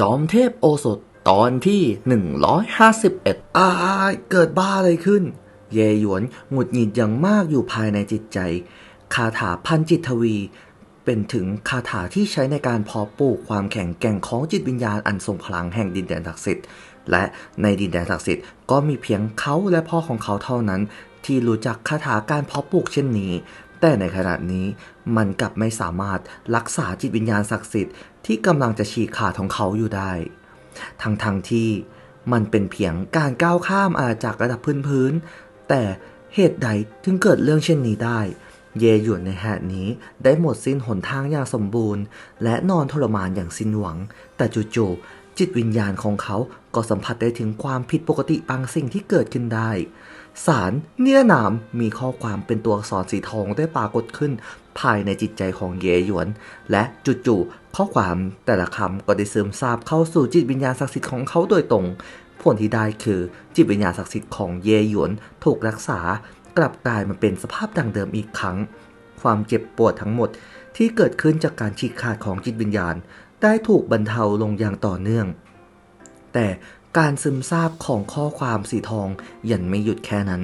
จอมเทพโอสถตอนที่ 151 อาเกิดบ้าอะไรขึ้น เยหยวนหงุดหงิดอย่างมากอยู่ภายในจิตใจ คาถาพันจิตทวี เป็นถึงคาถาที่ใช้ในการเพาะปลูกความแข็งแกร่งของจิตวิญญาณอันทรงพลังแห่งดินแดนศักดิ์สิทธิ์ และในดินแดนศักดิ์สิทธิ์ก็มีเพียงเขาและพ่อของเขาเท่านั้น ที่รู้จักคาถาการเพาะปลูกเช่นนี้ แต่ในขณะนี้มันกลับไม่สามารถรักษาจิตวิญญาณศักดิ์สิทธิ์ที่กำลังจะฉีกขาดของเขาอยู่ได้ ทั้งทงๆที่มันเป็นเพียงการก้าวข้ามอาณาจักรระดับพื้นๆแต่เหตุใดถึงเกิดเรื่องเช่นนี้ได้ เยหยวนในแห่นี้ได้หมดสิ้นหนทางอย่างสมบูรณ์ และนอนทรมานอย่างสิ้นหวัง แต่จู่ๆจิตวิญญาณของเขาก็สัมผัสได้ถึงความผิดปกติบางสิ่งที่เกิดขึ้นได้ สารเนื้อหนามมีข้อความเป็นตัวอักษรสีทองได้ปรากฏขึ้น ภายในจิตใจของเยหยวน และจู่ๆข้อความแต่ละคำก็ได้ซึมซาบเข้าสู่จิตวิญญาณศักดิ์สิทธิ์ของเขาโดยตรง ผลที่ได้คือจิตวิญญาณศักดิ์สิทธิ์ของเยหยวนถูกรักษากลับกลายมาเป็นสภาพดังเดิมอีกครั้ง ความเจ็บปวดทั้งหมดที่เกิดขึ้นจากการฉีกขาดของจิตวิญญาณ ได้ถูกบรรเทาลงอย่างต่อเนื่อง แต่ การซึมซาบของข้อความสีทองยังไม่หยุดแค่นั้น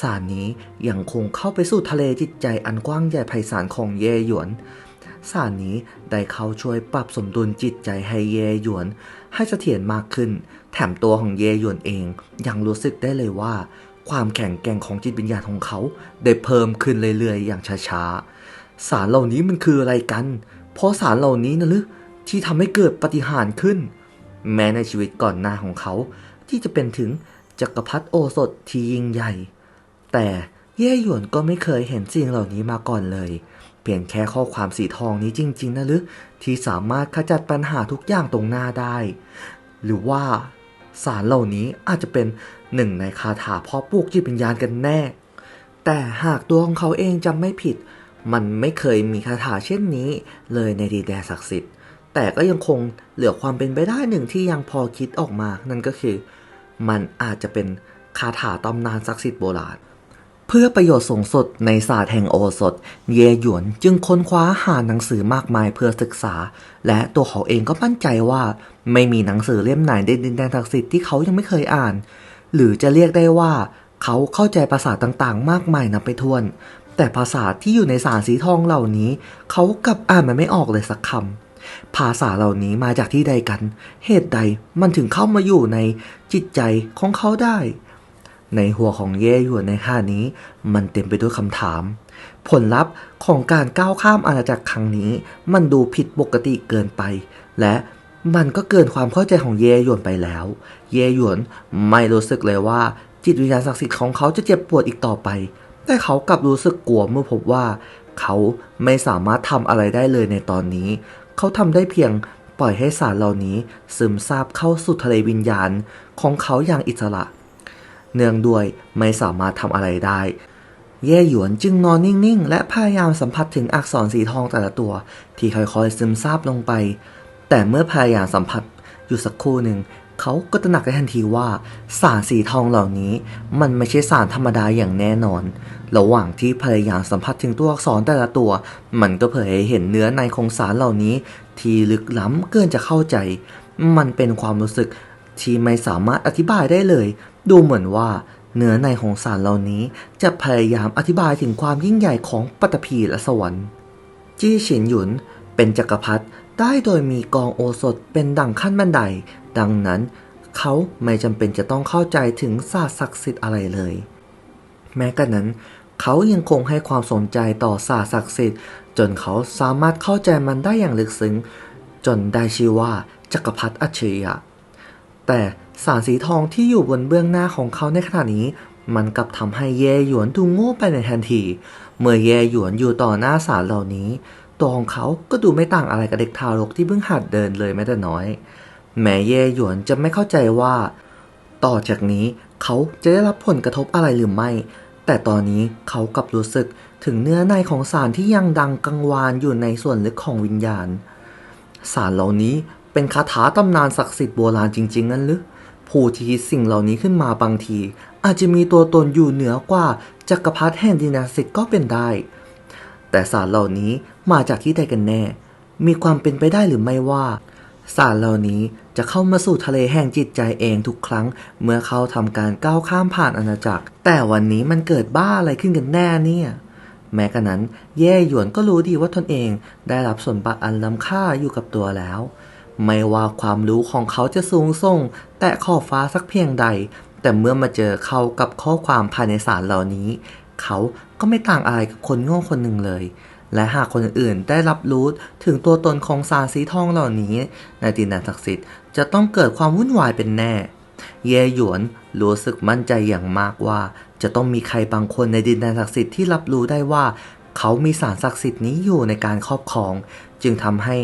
สารนี้ยังคงเข้าไปสู่ทะเลจิตใจอันกว้างใหญ่ไพศาลของเยหยวน สารนี้ได้เข้าช่วยปรับสมดุลจิตใจให้เยหยวน ให้เสถียรมากขึ้น แถมตัวของเยหยวนเองยังรู้สึกได้เลยว่า ความแข็งแกร่งของจิตวิญญาณของเขา ได้เพิ่มขึ้นเรื่อยๆ อย่างช้าๆ สารเหล่านี้มันคืออะไรกัน เพราะสารเหล่านี้นะหรือที่ทำให้เกิดปาฏิหารย์ขึ้น แม้ในชีวิตก่อนหน้าของเขา ที่จะเป็นถึงจักรพรรดิโอสถที่ยิ่งใหญ่ แต่เย่หยวนก็ไม่เคยเห็นสิ่งเหล่านี้มาก่อนเลย เพียงแค่ข้อความสีทองนี้จริง ๆนะหรือที่สามารถขจัดปัญหาทุกอย่างตรงหน้าได้ หรือว่าสารเหล่านี้อาจจะเป็นหนึ่งในคาถาเพาะปลูกจิตวิญญาณกันแน่ แต่หากตัวของเขาเองจำไม่ผิด มันไม่เคยมีคาถาเช่นนี้เลยในดีแดนศักดิ์สิทธิ์ แต่ก็ยังคงเหลือความเป็นไปได้หนึ่งที่ยังพอคิดออกมา นั่นก็คือ มันอาจจะเป็นคาถาตำนานศักดิ์สิทธิ์โบราณ เพื่อประโยชน์สูงสุดในศาสตร์แห่งโอสถ เยหยวนจึงค้นคว้าหาหนังสือมากมายเพื่อศึกษา และตัวเขาเองก็มั่นใจว่า ไม่มีหนังสือเล่มไหนในดินแดนศักดิ์สิทธิ์ที่เขายังไม่เคยอ่าน หรือจะเรียกได้ว่า เขาเข้าใจภาษาต่างๆ มากมายนับไปถ้วน แต่ภาษาที่อยู่ในสารสีทองเหล่านี้ เขากลับอ่านมันไม่ออกเลยสักคำ ภาษาเหล่านี้มาจากที่ใดกัน เหตุใดมันถึงเข้ามาอยู่ในจิตใจของเขาได้ ในหัวของเย่หยวนในค่านี้ มันเต็มไปด้วยคำถาม ผลลัพธ์ของการก้าวข้ามอาณาจักรครั้งนี้ มันดูผิดปกติเกินไป และมันก็เกินความเข้าใจของเย่หยวนไปแล้ว เย่หยวนไม่รู้สึกเลยว่า จิตวิญญาณศักดิ์สิทธิ์ของเขาจะเจ็บปวดอีกต่อไป แต่เขากลับรู้สึกกลัวเมื่อพบว่า เขาไม่สามารถทำอะไรได้เลยในตอนนี้ เขาทำได้เพียงปล่อยให้สารเหล่านี้ซึมซาบเข้าสู่ทะเลวิญญาณของเขาอย่างอิสระ เนื่องด้วยไม่สามารถทำอะไรได้ เย่หยวนจึงนอนนิ่งๆ และพยายามสัมผัสถึงอักษรสีทองแต่ละตัว ที่ค่อยๆซึมซาบลงไป แต่เมื่อพยายามสัมผัสอยู่สักครู่หนึ่ง เขาก็ตระหนักได้ทันทีว่าสารสีทองเหล่านี้มันไม่ใช่สารธรรมดาอย่างแน่นอน ระหว่างที่พยายามสัมผัสถึงตัวอักษรแต่ละตัว มันก็เผยให้เห็นเนื้อในของสารเหล่านี้ ที่ลึกล้ำเกินจะเข้าใจ มันเป็นความรู้สึกที่ไม่สามารถอธิบายได้เลย ดูเหมือนว่าเนื้อในของสารเหล่านี้จะพยายามอธิบายถึงความยิ่งใหญ่ของปัตภีและสวรรค์ จี้ฉินหยุนเป็นจักรพรรดิ ได้โดยมีกองโอสถเป็นดั่งขั้นบันได ดังนั้นเขาไม่จำเป็นจะต้องเข้าใจถึงศาสตร์ศักดิ์สิทธิ์อะไรเลย แม้กระนั้น เขายังคงให้ความสนใจต่อศาสตร์ศักดิ์สิทธิ์ จนเขาสามารถเข้าใจมันได้อย่างลึกซึ้ง จนได้ชื่อว่าจักรพรรดิอัจฉริยะ แต่สารสีทองที่อยู่บนเบื้องหน้าของเขาในขณะนี้ มันกลับทำให้เย่หยวนดูโง่ไปในทันที เมื่อเย่หยวนอยู่ต่อหน้าสารเหล่านี้ ตัวของเขาก็ดูไม่ต่างอะไรกับเด็กทารกที่เพิ่งหัดเดินเลยแม้แต่น้อย แม้เย่หยวนจะไม่เข้าใจว่า ต่อจากนี้เขาจะได้รับผลกระทบอะไรหรือไม่ แต่ตอนนี้เขากลับรู้สึกถึงเนื้อในของสารที่ยังดังกังวานอยู่ในส่วนลึกของวิญญาณ สารเหล่านี้เป็นคาถาตำนานศักดิ์สิทธิ์โบราณจริงๆนั่นหรือผู้ที่คิดสิ่งเหล่านี้ขึ้นมาบางที อาจจะมีตัวตนอยู่เหนือกว่าจักรพรรดิแห่งดินาสิทธิ์ก็เป็นได้ แต่สารเหล่านี้มาจากที่ใดกันแน่ มีความเป็นไปได้หรือไม่ว่า สารเหล่านี้จะเข้ามาสู่ทะเลแห่งจิตใจเองทุกครั้ง เมื่อเขาทำการก้าวข้ามผ่านอาณาจักร แต่วันนี้มันเกิดบ้าอะไรขึ้นกันแน่เนี่ยแม้กระนั้น เย่หยวนก็รู้ดีว่าตนเองได้รับสมบัติอันล้ำค่าอยู่กับตัวแล้ว ไม่ว่าความรู้ของเขาจะสูงส่ง แต่ขอบฟ้าสักเพียงใด แต่เมื่อมาเจอเข้ากับข้อความภายในสารเหล่านี้ เขาก็ไม่ต่างอะไรกับคนโง่คนหนึ่งเลย และหากคนอื่นได้รับรู้ถึงตัวตนของสารสีทองเหล่านี้ในดินแดนศักดิ์สิทธิ์จะต้องเกิดความวุ่นวายเป็นแน่ เย่หยวนรู้สึกมั่นใจอย่างมากว่า จะต้องมีใครบางคนในดินแดนศักดิ์สิทธิ์ที่รับรู้ได้ว่า เขามีสารศักดิ์สิทธิ์นี้อยู่ในการครอบครอง จึงทำให้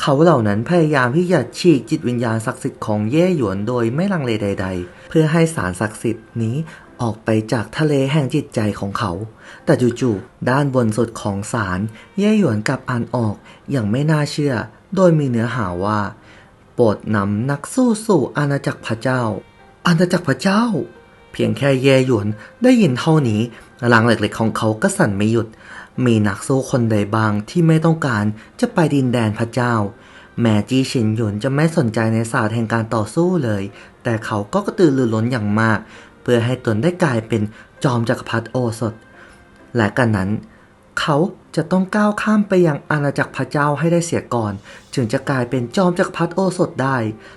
เขาเหล่านั้นพยายามที่จะฉีกจิตวิญญาณศักดิ์สิทธิ์ของเย่หยวนโดยไม่ลังเลใด ๆ เพื่อให้สารศักดิ์สิทธิ์นี้ ออกไปจากทะเลแห่งจิตใจของเขา แต่จู่ๆด้านบนสุดของสารเย่หยวนกับอ่านออกอย่างไม่น่าเชื่อ โดยมีเนื้อหาว่า โปรดนำนักสู้สู่อาณาจักรพระเจ้า อาณาจักรพระเจ้า เพียงแค่เยหยวนได้ยินเท่านี้หลังเล็กๆของเขาก็สั่นไม่หยุด มีนักสู้คนใดบางที่ไม่ต้องการจะไปดินแดนพระเจ้า แม้จีชินหยวนจะไม่สนใจในศาสตร์แห่งการต่อสู้เลย แต่เขาก็กระตือรือร้นอย่างมาก พื่อให้ตนได้กลายเป็นจอมจักรพรรดิโอสถ และกันนั้น เขาจะต้องก้าวข้ามไปยังอาณาจักรพระเจ้าให้ได้เสียก่อน จึงจะกลายเป็นจอมจักรพรรดิโอสถได้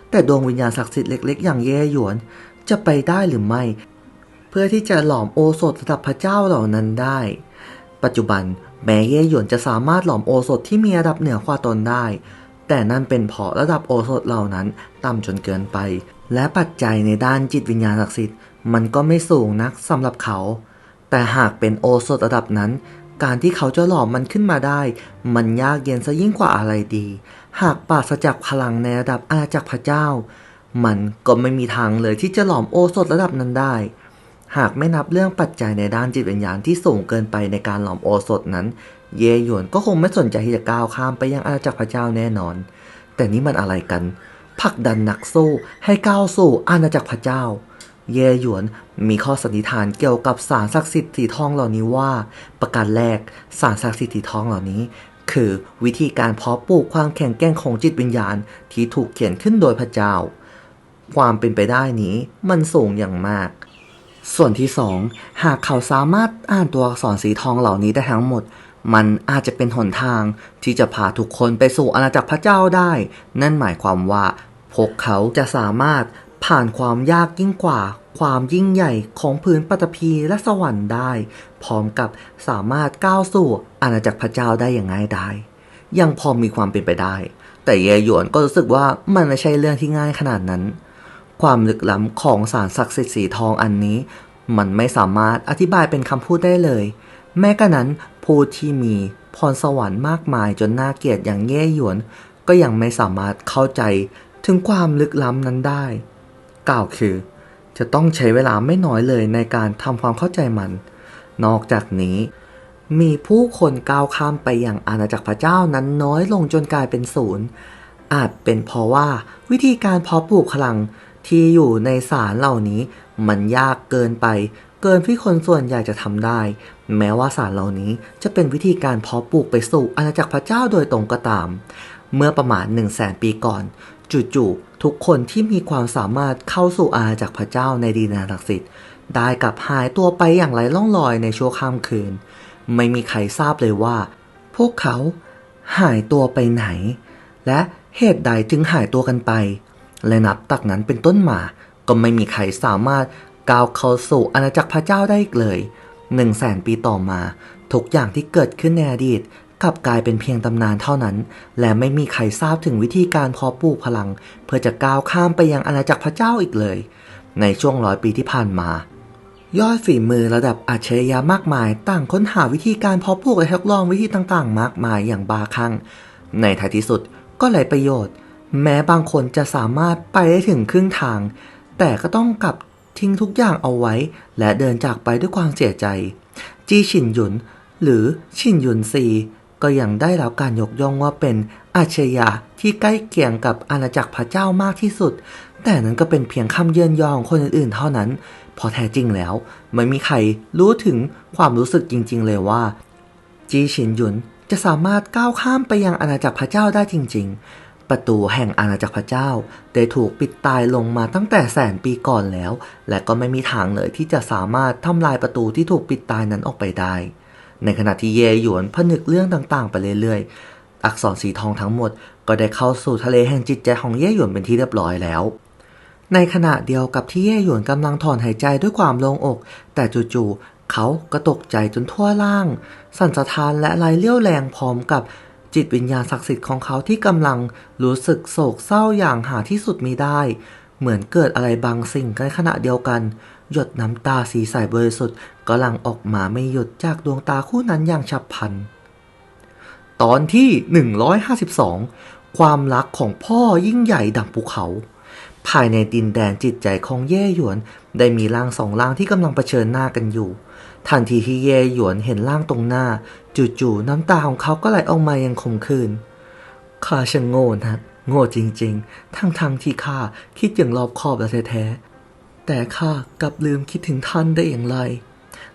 แต่ดวงวิญญาณศักดิ์สิทธิ์เล็กๆ อย่างเย่หยวน จะไปได้หรือไม่ เพื่อที่จะหลอมโอสถระดับพระเจ้าเหล่านั้นได้ ปัจจุบันแม้เย่หยวนจะสามารถหลอมโอสถที่มีระดับเหนือกว่าตนได้ แต่นั่นเป็นเพราะระดับโอสถเหล่านั้นต่ำจนเกินไป และปัจจัยในด้านจิตวิญญาณศักดิ์สิทธิ์ มันก็ไม่สูงนักสำหรับเขา แต่หากเป็นโอสถระดับนั้น การที่เขาจะหล่อมันขึ้นมาได้ มันยากเย็นซะยิ่งกว่าอะไรดี หากปราศจากพลังในระดับอาณาจักรพระเจ้า มันก็ไม่มีทางเลยที่จะหลอมโอสถระดับนั้นได้ หากไม่นับเรื่องปัจจัยในด้านจิตวิญญาณที่สูงเกินไปในการหลอมโอสถนั้น เยหยวนก็คงไม่สนใจที่จะก้าวข้ามไปยังอาณาจักรพระเจ้าแน่นอน แต่นี่มันอะไรกันผลักดันนักสู้ให้ก้าวสู่อาณาจักรพระเจ้า เย่หยวนมีข้อสันนิษฐานเกี่ยวกับสารศักดิ์สิทธิ์สีทองเหล่านี้ว่า ประการแรกสารศักดิ์สิทธิ์สีทองเหล่านี้ คือวิธีการเพาะปลูกความแข็งแกร่งของจิตวิญญาณที่ถูกเขียนขึ้นโดยพระเจ้า ความเป็นไปได้นี้มันสูงอย่างมาก ส่วนที่สองหากเขาสามารถอ่านตัวอักษรสีทองเหล่านี้ได้ทั้งหมดมันอาจจะเป็นหนทางที่จะพาทุกคนไปสู่อาณาจักรพระเจ้าได้ นั่นหมายความว่า พวกเขาจะสามารถผ่านความยากยิ่งกว่า ความยิ่งใหญ่ของพื้นปฐพีและสวรรค์ได้ พร้อมกับสามารถก้าวสู่อาณาจักรพระเจ้าได้อย่างง่ายดายยังพอมีความเป็นไปได้ แต่เยหยวนก็รู้สึกว่ามันไม่ใช่เรื่องที่ง่ายขนาดนั้น ความลึกล้ำของสารศักดิ์สิทธิ์สีทองอันนี้ มันไม่สามารถอธิบายเป็นคำพูดได้เลย แม้กระนั้นผู้ที่มีพรสวรรค์มากมายจนน่าเกลียดอย่างเย่หยวน ก็ยังไม่สามารถเข้าใจถึงความลึกล้ำนั้นได้ กล่าวคือ จะต้องใช้เวลาไม่น้อยเลยในการทำความเข้าใจมัน นอกจากนี้ มีผู้คนก้าวข้ามไปอย่างอาณาจักรพระเจ้านั้นน้อยลงจนกลายเป็นศูนย์ อาจเป็นเพราะว่าวิธีการเพาะปลูกพลังที่อยู่ในสารเหล่านี้มันยากเกินไป เกินที่คนส่วนใหญ่จะทำได้ แม้ว่าสารเหล่านี้จะเป็นวิธีการเพาะปลูกไปสู่อาณาจักรพระเจ้าโดยตรงก็ตาม เมื่อประมาณ 1 0 0 0 0แสนปีก่อน จู่ๆทุกคนที่มีความสามารถเข้าสู่อาณาจักรพระเจ้าในดินแดนศักดิ์สิทธิ์ได้กลับหายตัวไปอย่างไร้ล่องลอยในชั่วข้ามคืน ไม่มีใครทราบเลยว่า พวกเขาหายตัวไปไหน และเหตุใดถึงหายตัวกันไป และนับตักนั้นเป็นต้นมา ก็ไม่มีใครสามารถก้าวเข้าสู่อาณาจักรพระเจ้าได้อีกเลยหนึ่งแสนปีต่อมา ทุกอย่างที่เกิดขึ้นในอดีต กลับกลายเป็นเพียงตำนานเท่านั้น และไม่มีใครทราบถึงวิธีการเพาะปลูกพลัง เพื่อจะก้าวข้ามไปยังอาณาจักรพระเจ้าอีกเลย ในช่วงร้อยปีที่ผ่านมา ยอดฝีมือระดับอัจฉริยะมากมาย ต่างค้นหาวิธีการเพาะปลูกและทดลองวิธีต่างๆ มากมายอย่างบาคลั่งในท้ายที่สุดก็ไร้ประโยชน์ แม้บางคนจะสามารถไปได้ถึงครึ่งทาง แต่ก็ต้องกลับทิ้งทุกอย่างเอาไว้ และเดินจากไปด้วยความเสียใจ จีชินหยุน หรือชินหยุนซี ก็ยังได้รับการยกย่องว่าเป็นอาชญาที่ใกล้เคียงกับอาณาจักรพระเจ้ามากที่สุด แต่นั้นก็เป็นเพียงคำเยินยอของคนอื่นๆ เท่านั้นเพอแท้จริงแล้ว ไม่มีใครรู้ถึงความรู้สึกจริง ๆ เลยว่า จีชินหยุนจะสามารถก้าวข้ามไปยังอาณาจักรพระเจ้าได้จริง ๆ ประตูแห่งอาณาจักรพระเจ้า ได้ถูกปิดตายลงมาตั้งแต่แสนปีก่อนแล้ว และก็ไม่มีทางเลยที่จะสามารถทำลายประตูที่ถูกปิดตายนั้นออกไปได้ ในขณะที่เยหยวนผนึกเรื่องต่างๆ ไปเรื่อยๆ อักษรสีทองทั้งหมด ก็ได้เข้าสู่ทะเลแห่งจิตใจของเย่หยวนเป็นที่เรียบร้อยแล้ว ในขณะเดียวกับที่เย่หยวนกำลังถอนหายใจด้วยความโล่งอก แต่จู่ๆเขาก็ตกใจจนทั่วล่าง สั่นสะท้านและไหลเลี้ยวแรงพร้อมกับจิตวิญญาณศักดิ์สิทธิ์ของเขาที่กำลังรู้สึกโศกเศร้าอย่างหาที่สุดมิได้ เหมือนเกิดอะไรบางสิ่งในขณะเดียวกัน หยดน้ำตาสีใสบริสุทธิ์ก็หลั่งออกมาไม่หยุดจากดวงตาคู่นั้นอย่างฉับพลัน ตอนที่ 152 ความรักของพ่อยิ่งใหญ่ดังภูเขา ภายในดินแดนจิตใจของเย่หยวน ได้มีร่างสองร่างที่กำลังเผชิญหน้ากันอยู่ ทันทีที่เย่หยวนเห็นร่างตรงหน้า จู่ๆน้ำตาของเขาก็ไหลออกมาอย่างคมคืนข้าช่างโง่นะโง่จริงๆ ทั้งๆทที่ข้าคิดอย่างรอบคอบและแท้ๆ แต่ข้ากลับลืมคิดถึงท่านได้อย่างไร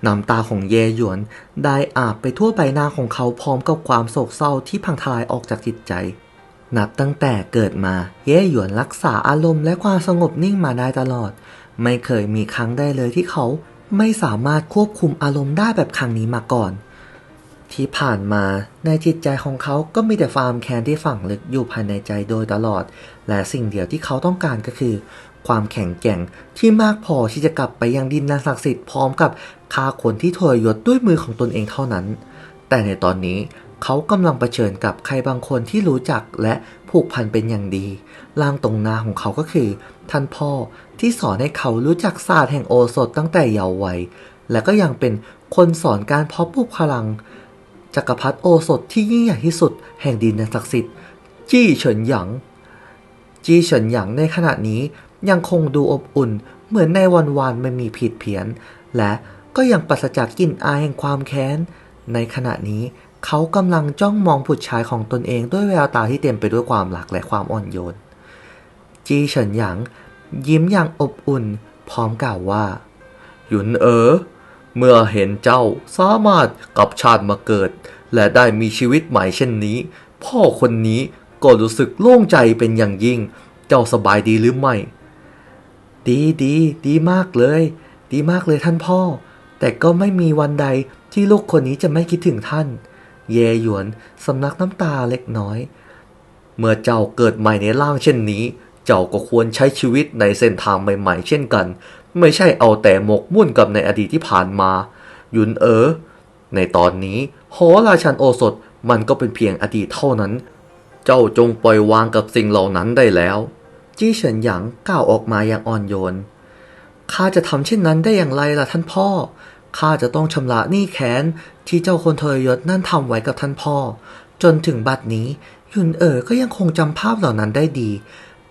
น้ำตาของเยหยวนได้อาบไปทั่วใบหน้าของเขาพร้อมกับความโศกเศร้าที่พังทลายออกจากจิตใจ นับตั้งแต่เกิดมาเย่หยวนรักษาอารมณ์และความสงบนิ่งมาได้ตลอด ไม่เคยมีครั้งใดเลยที่เขาไม่สามารถควบคุมอารมณ์ได้แบบครั้งนี้มาก่อน ที่ผ่านมาในจิตใจของเขาก็มีแต่ความแค้นที่ฝังลึกอยู่ภายในใจโดยตลอด และสิ่งเดียวที่เขาต้องการก็คือ ความแข็งแกร่งที่มากพอที่จะกลับไปยังดินแดนศักดิ์สิทธิ์พร้อมกับฆ่าคนที่ทรยศด้วยมือของตนเองเท่านั้น แต่ในตอนนี้เขากำลังเผชิญกับใครบางคนที่รู้จักและผูกพันเป็นอย่างดีร่างตรงหน้าของเขาก็คือ ท่านพ่อที่สอนให้เขารู้จักศาสตร์แห่งโอสถตั้งแต่เยาว์วัย และก็ยังเป็นคนสอนการเพาะปลูกพลังจักรพรรดิโอสถที่ยิ่งใหญ่ที่สุดแห่งดินแดนศักดิ์สิทธิ์จี้เฉินหยางจี้เฉินหยางในขณะนี้ ยังคงดูอบอุ่นเหมือนในวันวานไม่มีผิดเพี้ยน และก็ยังปราศจากกลิ่นอายแห่งความแค้น ในขณะนี้เขากำลังจ้องมองผู้ชายของตนเองด้วยแววตาที่เต็มไปด้วยความรักและความอ่อนโยน จีเฉินหยางยิ้มอย่างอบอุ่น พร้อมกล่าวว่า หยุนเอ๋อเมื่อเห็นเจ้าสามารถกลับชาติมาเกิด และได้มีชีวิตใหม่เช่นนี้ พ่อคนนี้ก็รู้สึกโล่งใจเป็นอย่างยิ่ง เจ้าสบายดีหรือไม่ ดีดีดีมากเลย ดีมากเลยท่านพ่อ แต่ก็ไม่มีวันใดที่ลูกคนนี้จะไม่คิดถึงท่าน เยหยวนสำนักน้ำตาเล็กน้อย เมื่อเจ้าเกิดใหม่ในร่างเช่นนี้ เจ้าก็ควรใช้ชีวิตในเส้นทางใหม่ ๆ เช่นกัน ไม่ใช่เอาแต่หมกมุ่นกับในอดีตที่ผ่านมาหยุนเอ๋อในตอนนี้หอราชันโอสถมันก็เป็นเพียงอดีตเท่านั้น เจ้าจงปล่อยวางกับสิ่งเหล่านั้นได้แล้ว จี้เฉินหยางกล่าวออกมาอย่างอ่อนโยน ข้าจะทำเช่นนั้นได้อย่างไรล่ะท่านพ่อ ข้าจะต้องชำระหนี้แค้นที่เจ้าคนทรยศนั่นทำไว้กับท่านพ่อ จนถึงบัดนี้หยุนเอ๋อก็ยังคงจำภาพเหล่านั้นได้ดี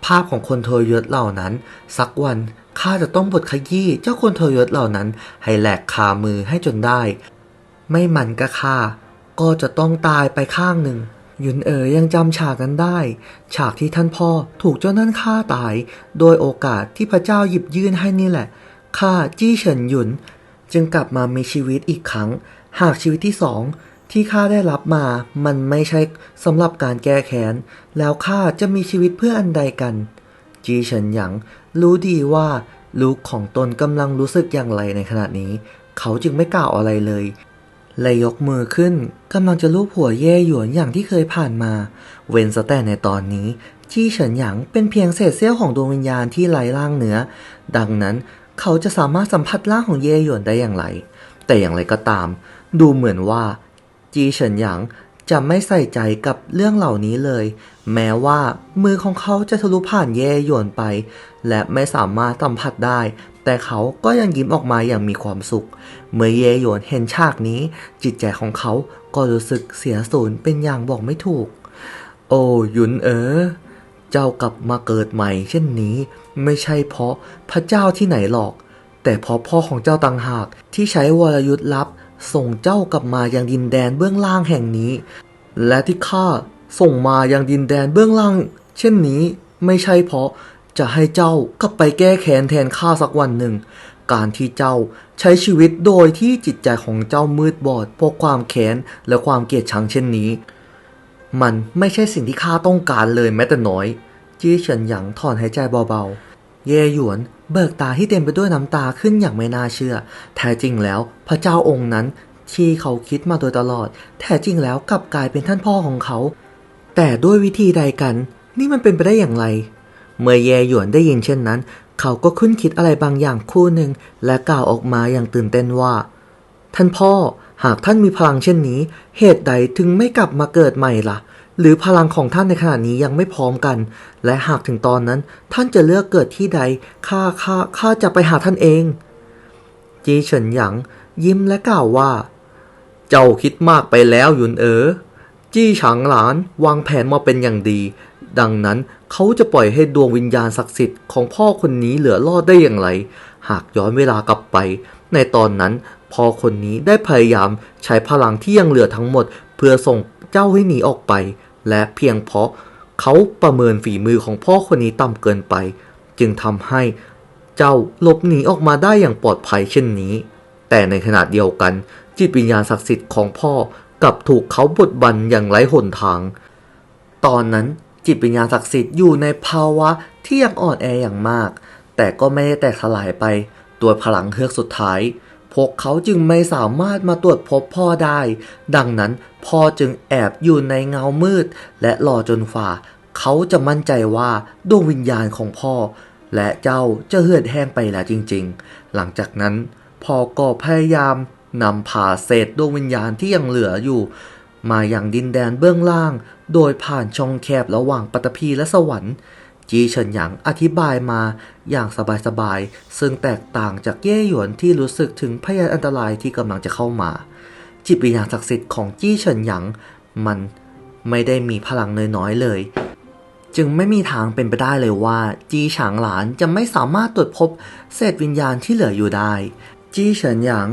ภาพของคนทรยศเหล่านั้น สักวันข้าจะต้องบทขยี้เจ้าคนทรยศเหล่านั้น ให้แหลกคามือให้จนได้ ไม่มันก็ข้าก็จะต้องตายไปข้างหนึ่ง ยุนเอ๋ยยังจำฉากนั้นได้ ฉากที่ท่านพ่อถูกเจ้านั่นฆ่าตาย โดยโอกาสที่พระเจ้าหยิบยื่นให้นี่แหละข้าจี้เฉินหยุน จึงกลับมามีชีวิตอีกครั้ง หากชีวิตที่สองที่ข้าได้รับมามันไม่ใช่สำหรับการแก้แค้น แล้วข้าจะมีชีวิตเพื่ออันใดกัน จีเฉินหยางรู้ดีว่าลูกของตนกำลังรู้สึกอย่างไรในขณะนี้ เขาจึงไม่กล่าวอะไรเลย เลยยกมือขึ้นกำลังจะลูบหัวเย่หยวนอย่างที่เคยผ่านมา เว้นซะแต่ในตอนนี้ จี้เฉินหยางเป็นเพียงเศษเสี้ยวของดวงวิญญาณที่ไร้ร่างเนื้อ ดังนั้นเขาจะสามารถสัมผัสร่างของเย่หยวนได้อย่างไร แต่อย่างไรก็ตาม ดูเหมือนว่า จีเฉินหยาง จะไม่ใส่ใจกับเรื่องเหล่านี้เลย แม้ว่ามือของเขาจะทะลุผ่านเย่หยวนไป และไม่สามารถสัมผัสได้ แต่เขาก็ยังยิ้มออกมาอย่างมีความสุข เมื่อเย่หยวนเห็นฉากนี้ จิตใจของเขาก็รู้สึกเสียสูญเป็นอย่างบอกไม่ถูก โอ้หยุนเอ๋อเจ้ากลับมาเกิดใหม่เช่นนี้ ไม่ใช่เพราะพระเจ้าที่ไหนหรอก แต่เพราะพ่อของเจ้าต่างหากที่ใช้วรยุทธ์ลับ ส่งเจ้ากลับมายังดินแดนเบื้องล่างแห่งนี้ และที่ข้าส่งมายังดินแดนเบื้องล่าง เช่นนี้ไม่ใช่เพราะจะให้เจ้ากลับไปแก้แค้นแทนข้าสักวันหนึ่ง การที่เจ้าใช้ชีวิตโดยที่จิตใจของเจ้ามืดบอดเพราะความแค้นและความเกลียดชังเช่นนี้ มันไม่ใช่สิ่งที่ข้าต้องการเลยแม้แต่น้อย จี้เฉินหยางถอนหายใจเบาๆ เย่หยวน เบิกตาที่เต็มไปด้วยน้ำตาขึ้นอย่างไม่น่าเชื่อ แท้จริงแล้วพระเจ้าองค์นั้นที่เขาคิดมาโดยตลอด แท้จริงแล้วกลับกลายเป็นท่านพ่อของเขา แต่ด้วยวิธีใดกัน นี่มันเป็นไปได้อย่างไร เมื่อเยหยวนได้ยินเช่นนั้น เขาก็คุ้นคิดอะไรบางอย่างคู่หนึ่งและกล่าวออกมาอย่างตื่นเต้นว่า ท่านพ่อหากท่านมีพลังเช่นนี้ เหตุใดถึงไม่กลับมาเกิดใหม่ล่ะ หรือพลังของท่านในขณะนี้ยังไม่พร้อมกัน และหากถึงตอนนั้น ท่านจะเลือกเกิดที่ใดข้าข้าข้าจะไปหาท่านเอง จีเฉินหยางยิ้มและกล่าวว่า เจ้าคิดมากไปแล้วหยุนเอ๋อจี้ฉางหลานวางแผนมาเป็นอย่างดี ดังนั้นเขาจะปล่อยให้ดวงวิญญาณศักดิ์สิทธิ์ของพ่อคนนี้เหลือรอดได้อย่างไร หากย้อนเวลากลับไป ในตอนนั้นพ่อคนนี้ได้พยายามใช้พลังที่ยังเหลือทั้งหมด เพื่อส่ง เจ้าให้หนีออกไป และเพียงเพราะเขาประเมินฝีมือของพ่อคนนี้ต่ำเกินไป จึงทำให้เจ้าหลบหนีออกมาได้อย่างปลอดภัยเช่นนี้ แต่ในขณะเดียวกัน จิตวิญญาณศักดิ์สิทธิ์ของพ่อกลับถูกเขาบดบันอย่างไร้หนทาง ตอนนั้นจิตวิญญาณศักดิ์สิทธิ์อยู่ในภาวะที่ยังอ่อนแออย่างมาก แต่ก็ไม่ได้แตกสลายไปตัวพลังเฮือกสุดท้าย พวกเขาจึงไม่สามารถมาตรวจพบพ่อได้ ดังนั้นพ่อจึงแอบอยู่ในเงามืด และรอจนฝ่า เขาจะมั่นใจว่าดวงวิญญาณของพ่อ และเจ้าจะเหือดแห้งไปแล้วจริงๆ หลังจากนั้นพ่อก็พยายามนำพาเศษดวงวิญญาณที่ยังเหลืออยู่ มาอย่างดินแดนเบื้องล่าง โดยผ่านช่องแคบระหว่างปัตตภีและสวรรค์ จีเฉินหยางอธิบายมาอย่างสบายๆ ซึ่งแตกต่างจากเย่หยวนที่รู้สึกถึงพยานอันตรายที่กำลังจะเข้ามา จิตวิญญาณศักดิ์สิทธิ์ของจี้เฉินหยางมันไม่ได้มีพลังน้อยๆเลย จึงไม่มีทางเป็นไปได้เลยว่า จีฉางหลานจะไม่สามารถตรวจพบเศษวิญญาณที่เหลืออยู่ได้ จี้เฉินหยาง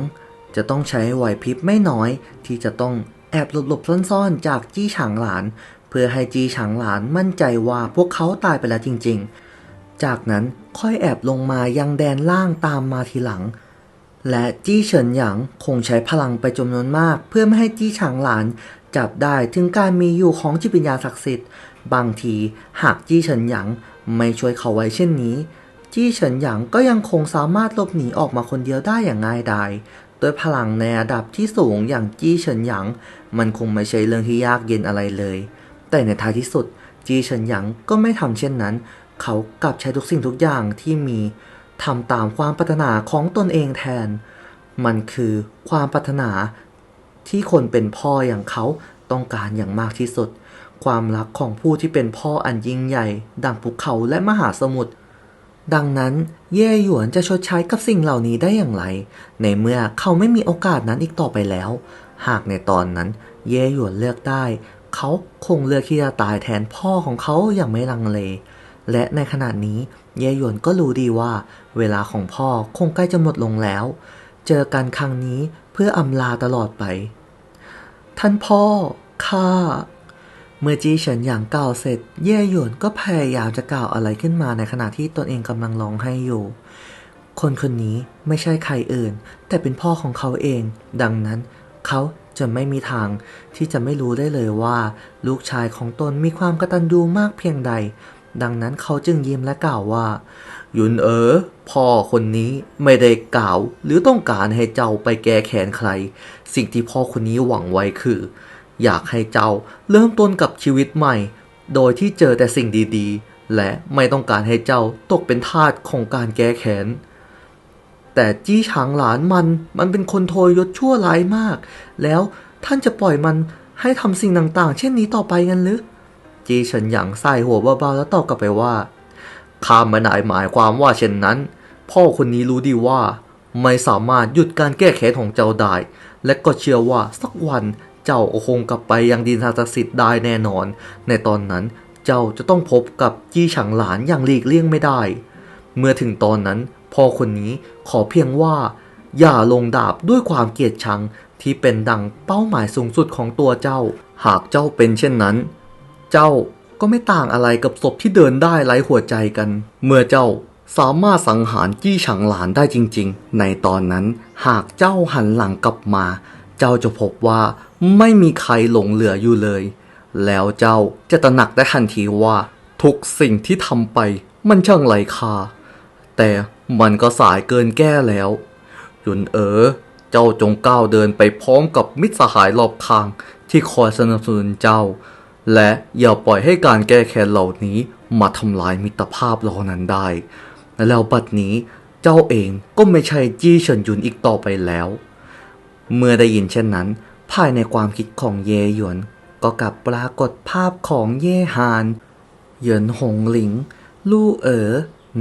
จะต้องใช้ไหวพริบไม่น้อยที่จะต้องแอบหลบๆซ่อนๆ จากจี้ฉางหลาน เพื่อให้จีฉางหลานมั่นใจว่าพวกเขาตายไปแล้วจริงๆ จากนั้นค่อยแอบลงมายังแดนล่างตามมาทีหลัง และจี้เฉินหยางคงใช้พลังไปจำนวนมาก เพื่อไม่ให้จี้ฉางหลานจับได้ถึงการมีอยู่ของจิตวิญญาณศักดิ์สิทธิ์ บางทีหากจี้เฉินหยางไม่ช่วยเขาไว้เช่นนี้ จี้เฉินหยางก็ยังคงสามารถหลบหนีออกมาคนเดียวได้อย่างง่ายดายด้วยพลังในระดับที่สูงอย่างจี้เฉินหยางมันคงไม่ใช่เรื่องที่ยากเย็นอะไรเลย แต่ในท้ายที่สุด จีเฉินหยางก็ไม่ทำเช่นนั้น เขากลับใช้ทุกสิ่งทุกอย่างที่มีทำตามความปรารถนาของตนเองแทน มันคือความปรารถนาที่คนเป็นพ่ออย่างเขาต้องการอย่างมากที่สุด ความรักของผู้ที่เป็นพ่ออันยิ่งใหญ่ ดังภูเขาและมหาสมุทรดังนั้นเย่หยวนจะชดใช้กับสิ่งเหล่านี้ได้อย่างไร ในเมื่อเขาไม่มีโอกาสนั้นอีกต่อไปแล้ว หากในตอนนั้น เย่หยวนเลือกได้ เขาคงเลือกที่จะตายแทนพ่อของเขาอย่างไม่ลังเล และในขณะนี้เยหยวนก็รู้ดีว่า เวลาของพ่อคงใกล้จะหมดลงแล้ว เจอกันครั้งนี้เพื่ออำลาตลอดไป ท่านพ่อข้าเมื่อจีเฉินหยางกล่าวเสร็จ เย่หยวนก็พยายามจะกล่าวอะไรขึ้นมาในขณะที่ตนเองกำลังร้องไห้อยู่ คนคนนี้ไม่ใช่ใครอื่น แต่เป็นพ่อของเขาเอง ดังนั้นเขา จะไม่มีทางที่จะไม่รู้ได้เลยว่า ลูกชายของตนมีความกระตัญญูมากเพียงใด ดังนั้นเขาจึงยิ้มและกล่าวว่า ยุนเอ๋อพ่อคนนี้ไม่ได้กล่าว หรือต้องการให้เจ้าไปแก้แค้นใคร สิ่งที่พ่อคนนี้หวังไว้คือ อยากให้เจ้าเริ่มต้นกับชีวิตใหม่ โดยที่เจอแต่สิ่งดีๆ และไม่ต้องการให้เจ้าตกเป็นทาสของการแก้แค้น แต่จี้ฉางหลานมันมันเป็นคนโทยศชั่วร้ายมาก แล้วท่านจะปล่อยมันให้ทำสิ่งต่างๆ เช่นนี้ต่อไปกันหรือจีเฉินหยางใส่หัวเบาๆแล้วตอบกลับไปว่าข้าไม่ได้หมายความว่าเช่นนั้น พ่อคนนี้รู้ดีว่า ไม่สามารถหยุดการแก้แค้นของเจ้าได้ และก็เชื่อว่าสักวันเจ้าคงกลับไปยังดินทาศักดิ์สิทธิ์ได้แน่นอน ในตอนนั้นเจ้าจะต้องพบกับจี้ฉางหลานอย่างหลีกเลี่ยงไม่ได้ เมื่อถึงตอนนั้น พ่อคนนี้ขอเพียงว่าอย่าลงดาบด้วยความเกลียดชังที่เป็นดังเป้าหมายสูงสุดของตัวเจ้า หากเจ้าเป็นเช่นนั้น เจ้าก็ไม่ต่างอะไรกับศพที่เดินได้ไร้หัวใจกัน เมื่อเจ้าสามารถสังหารจี้ฉางหลานได้จริง ๆ ในตอนนั้นหากเจ้าหันหลังกลับมา เจ้าจะพบว่าไม่มีใครหลงเหลืออยู่เลย แล้วเจ้าจะตระหนักได้ทันทีว่า ทุกสิ่งที่ทำไปมันช่างไร้ค่าแต่ มันก็สายเกินแก้แล้วหยุนเอ๋อเจ้าจงก้าวเดินไปพร้อมกับมิตรสหายรอบข้างที่คอยสนับสนุนเจ้า และอย่าปล่อยให้การแก้แค้นเหล่านี้มาทำลายมิตรภาพเรานั้นได้ แล้วบัดนี้เจ้าเองก็ไม่ใช่จี้เฉินหยุนอีกต่อไปแล้ว เมื่อได้ยินเช่นนั้น ภายในความคิดของเยหยวนก็กลับปรากฏภาพของเย่ฮาน เหยินหงหลิง ลู่เอ๋อ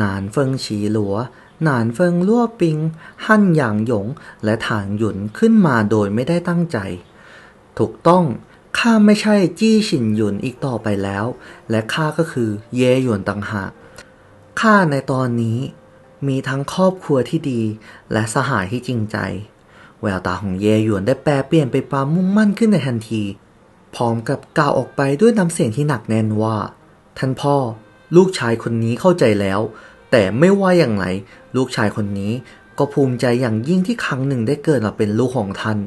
นานเฟิงฉีหลัว หนานเฟิงลั่วปิงฮั่นหยางหยง และถางหยุนขึ้นมาโดยไม่ได้ตั้งใจ ถูกต้อง ข้าไม่ใช่จี้ฉินหยุนอีกต่อไปแล้ว และข้าก็คือเยหยวนต่างหาก ข้าในตอนนี้ มีทั้งครอบครัวที่ดี และสหายที่จริงใจ แววตาของเยหยวนได้แปลเปลี่ยนไปความมุ่งมั่นขึ้นในทันที พร้อมกับกล่าวออกไปด้วยน้ำเสียงที่หนักแน่นว่า ท่านพ่อ ลูกชายคนนี้เข้าใจแล้ว แต่ไม่ว่าอย่างไร ลูกชายคนนี้ก็ภูมิใจอย่างยิ่งที่ครั้งหนึ่งได้เกิดมาเป็นลูกของท่าน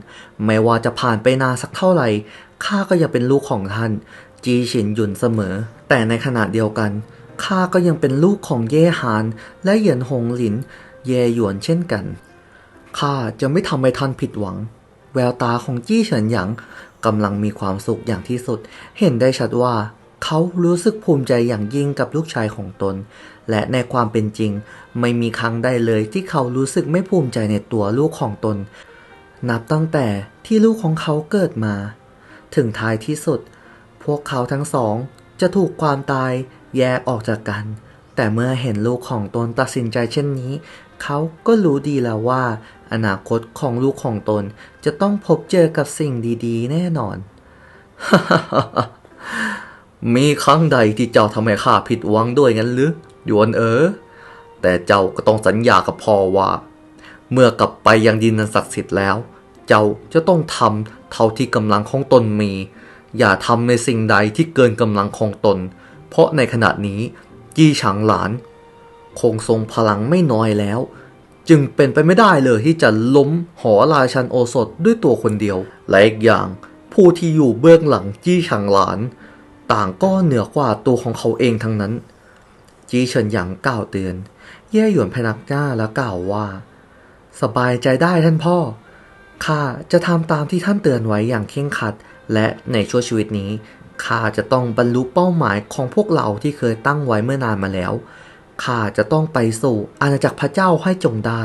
ไม่ว่าจะผ่านไปนานสักเท่าไหร่ข้าก็ยังเป็นลูกของท่าน จีฉินหยุนเสมอ แต่ในขณะเดียวกันข้าก็ยังเป็นลูกของเย่ฮานและเหยียนหงหลิน เย่หยวนเช่นกันข้าจะไม่ทำให้ท่านผิดหวัง แววตาของจี้เฉินหยางกำลังมีความสุขอย่างที่สุด เห็นได้ชัดว่า เขารู้สึกภูมิใจอย่างยิ่งกับลูกชายของตน และในความเป็นจริง ไม่มีครั้งใดเลยที่เขารู้สึกไม่ภูมิใจในตัวลูกของตน นับตั้งแต่ที่ลูกของเขาเกิดมา ถึงท้ายที่สุด พวกเขาทั้งสอง จะถูกความตายแยกออกจากกัน แต่เมื่อเห็นลูกของตนตัดสินใจเช่นนี้ เขาก็รู้ดีแล้วว่า อนาคตของลูกของตนจะต้องพบเจอกับสิ่งดีๆ แน่นอน มีครั้งใดที่เจ้าทำให้ข้าผิดหวังด้วยงั้นหรือหยวนเอ๋อแต่เจ้าก็ต้องสัญญากับพ่อว่า เมื่อกลับไปยังดินอันศักดิ์สิทธิ์แล้ว เจ้าจะต้องทำเท่าที่กำลังของตนมี อย่าทำในสิ่งใดที่เกินกำลังของตน เพราะในขณะนี้จี้ฉางหลาน คงทรงพลังไม่น้อยแล้ว จึงเป็นไปไม่ได้เลยที่จะล้มหอราชันโอสถด้วยตัวคนเดียวและอีกอย่าง ผู้ที่อยู่เบื้องหลังจี้ฉางหลาน ต่างก็เหนือกว่าตัวของเขาเองทั้งนั้น จีเฉินหยางกล่าวเตือน เย่หยวนพนักหน้าแล้วกล่าวว่า สบายใจได้ท่านพ่อ ข้าจะทำตามที่ท่านเตือนไว้อย่างเคร่งครัด และในช่วงชีวิตนี้ข้าจะต้องบรรลุเป้าหมายของพวกเราที่เคยตั้งไว้เมื่อนานมาแล้วข้าจะต้องไปสู่อาณาจักรพระเจ้าให้จงได้